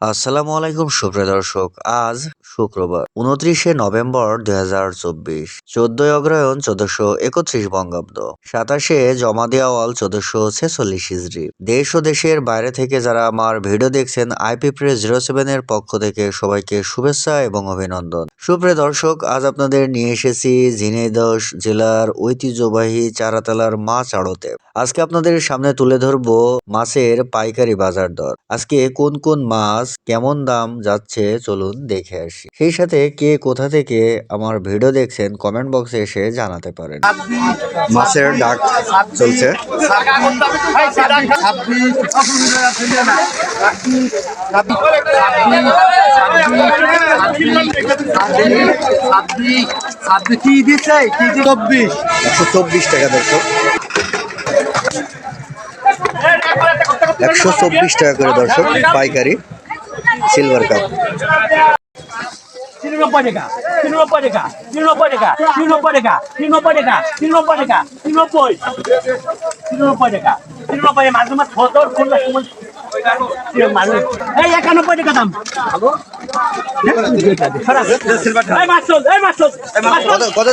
আসসালামু আলাইকুম, সুপ্রিয় দর্শক। আজ শুক্রবার, উনত্রিশে নভেম্বর দুই হাজার চব্বিশ, চোদ্দই অগ্রহায়ণ চোদ্দশো একত্রিশ বঙ্গাব্দ, সাতাশে জমা দেওয়াল চোদ্দশো ছেচল্লিশ হিজড়ি দেশ ও দেশের বাইরে থেকে যারা আমার ভিডিও দেখছেন আইপি প্রেস জিরো সেভেনের পক্ষ থেকে সবাইকে শুভেচ্ছা এবং অভিনন্দন। সুপ্রিয় দর্শক, আজ আপনাদের নিয়ে এসেছি ঝিনাইদহ জেলার ঐতিহ্যবাহী চারাতলার মাছ আড়তে। আজকে আপনাদের সামনে তুলে ধরবো মাছের পাইকারি বাজার দর। আজকে কোন কোন মাছ কেমন দাম যাচ্ছে চলুন দেখে আসি। সেই সাথে কে কোথা থেকে আমার ভিডিও দেখছেন কমেন্ট বক্সে এসে জানাতে পারেন। মাছের ডাক চলছে। কি দিচ্ছে চব্বিশ একশো চব্বিশ টাকা দর্শক একশো চব্বিশ টাকা করে দর্শক পাইকারি। সিলভার কাপ তিরানব্বই টাকা তিরানব্বই টাকা তিরানব্বই টাকা তিরানব্বই টাকা তিরানব্বই টাকা তিরানব্বই টাকা তিরানব্বই তিরানব্বই টাকা তিরানব্বই মাঝে মাঝে ফটোর কোন মানুষ এই একানব্বই টাকা দাম। কত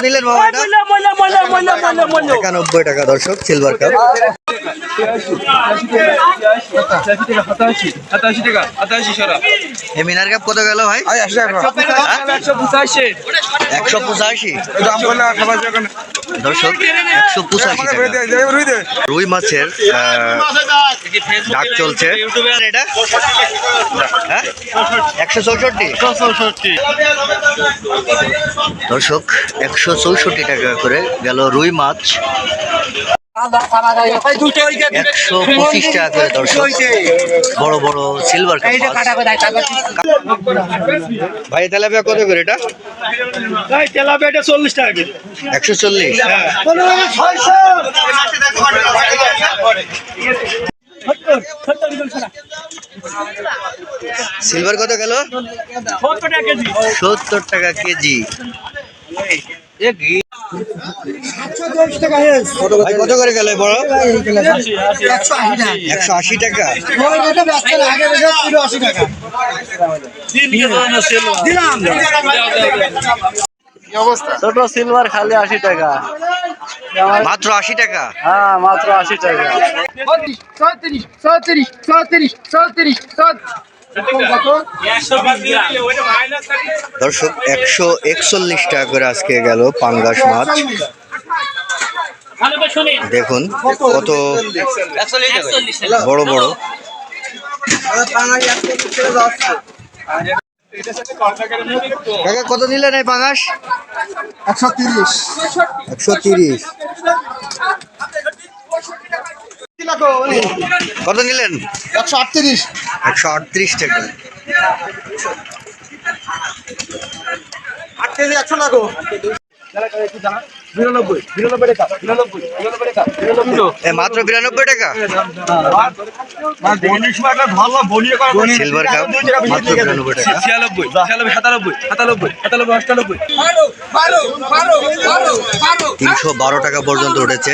মূল্য। একানব্বই টাকা দর্শক সিলভার কাপ মিনার কাপ কত গেল ভাই? একশো পঁচাশি একশো পঁচাশি। দাম বললে খাবার জন্য দর্শক একশো পঁচাশি রুই মাছের ডাক চলছে। এটা? হ্যাঁ? একশো চৌষট্টি? দর্শক একশো চৌষট্টি টাকা করে গেল রুই মাছ। একশো পঁচিশ টাকা করে দর্শক বড় বড় সিলভার ভাই তেলাপিয়া কত করে এটা? তেলাপিয়াটা চল্লিশ টাকা একশো চল্লিশ। সিলভার কত গেল সত্তর টাকা কেজি সত্তর টাকা কেজি ভাই, আশি টাকা ছোট সিলভার খালি আশি টাকা মাত্র আশি টাকা হ্যাঁ মাত্র আশি টাকা। দর্শক একশো একচল্লিশ টাকা করে আজকে গেল পাঙ্গাস মাছ। দেখুন কত বড় বড়। কাকা কত নিলেন এই পাঙ্গাস? একশো তিরিশ। একশো তিরিশ। কত নিলেন? একশো আটত্রিশ। একশো আটত্রিশ টাকা। আট কেজি একশো মাত্র বিরানব্বই টাকা ভালো বনিয়ে সিলভার কাপ মাত্র বিরানব্বই টাকা। ছিয়ানব্বই ছিয়ানব্বই সাতানব্বই সাতানব্বই সাতানব্বই অষ্টানব্বই তিনশো বারো টাকা পর্যন্ত উঠেছে।